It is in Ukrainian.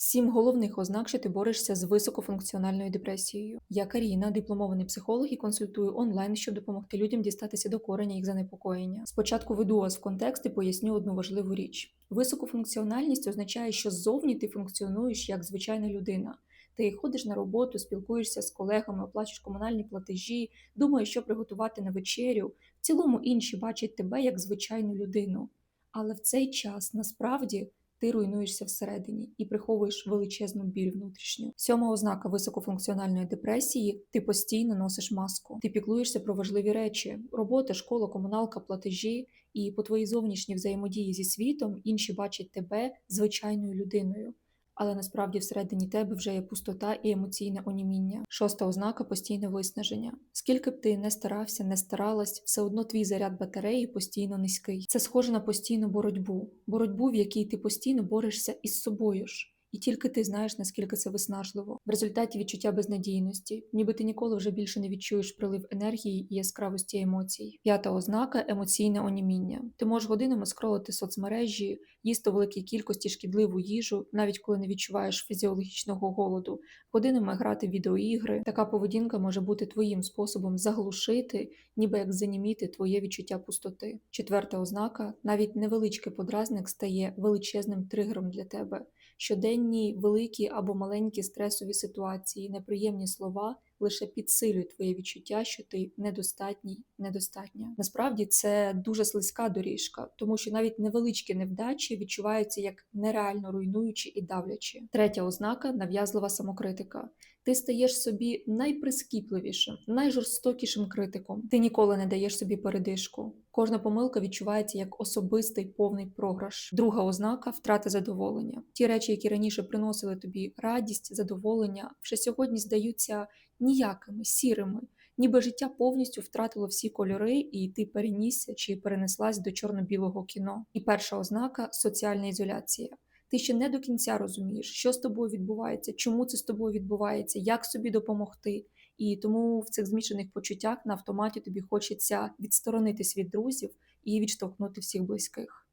Сім головних ознак, що ти борешся з високофункціональною депресією. Я Каріна, дипломований психолог і консультую онлайн, щоб допомогти людям дістатися до кореня їх занепокоєння. Спочатку веду вас в контекст і поясню одну важливу річ. Високофункціональність означає, що ззовні ти функціонуєш як звичайна людина. Ти ходиш на роботу, спілкуєшся з колегами, оплачуєш комунальні платежі, думаєш, що приготувати на вечерю. В цілому інші бачать тебе як звичайну людину. Але в цей час насправді ти руйнуєшся всередині і приховуєш величезну біль внутрішню. Сьома ознака високофункціональної депресії ти постійно носиш маску. Ти піклуєшся про важливі речі: робота, школа, комуналка, платежі. І по твоїй зовнішній взаємодії зі світом інші бачать тебе звичайною людиною. Але насправді всередині тебе вже є пустота і емоційне оніміння. Шоста ознака постійне виснаження. Скільки б ти не старався, не старалась, все одно твій заряд батареї постійно низький. Це схоже на постійну боротьбу, боротьбу, в якій ти постійно борешся із собою ж. І тільки ти знаєш, наскільки це виснажливо. В результаті відчуття безнадійності, ніби ти ніколи вже більше не відчуєш прилив енергії і яскравості емоцій. П'ята ознака емоційне оніміння. Ти можеш годинами скролити соцмережі, їсти великій кількості шкідливу їжу, навіть коли не відчуваєш фізіологічного голоду, годинами грати в відеоігри. Така поведінка може бути твоїм способом заглушити, ніби як заніміти твоє відчуття пустоти. Четверта ознака: навіть невеличкий подразник стає величезним тригером для тебе. Щоденні великі або маленькі стресові ситуації, неприємні слова лише підсилюють твоє відчуття, що ти недостатній, недостатня. Насправді це дуже слизька доріжка, тому що навіть невеличкі невдачі відчуваються як нереально руйнуючі і давлячі. Третя ознака нав'язлива самокритика. Ти стаєш собі найприскіпливішим, найжорстокішим критиком. Ти ніколи не даєш собі передишку. Кожна помилка відчувається як особистий повний програш. Друга ознака втрата задоволення. Ті речі, які раніше приносили тобі радість, задоволення, вже сьогодні здаються ніякими, сірими. Ніби життя повністю втратило всі кольори, і ти перенісся чи перенеслась до чорно-білого кіно. І перша ознака соціальна ізоляція. Ти ще не до кінця розумієш, що з тобою відбувається, чому це з тобою відбувається, як собі допомогти. І тому в цих змішаних почуттях на автоматі тобі хочеться відсторонитись від друзів і відштовхнути всіх близьких.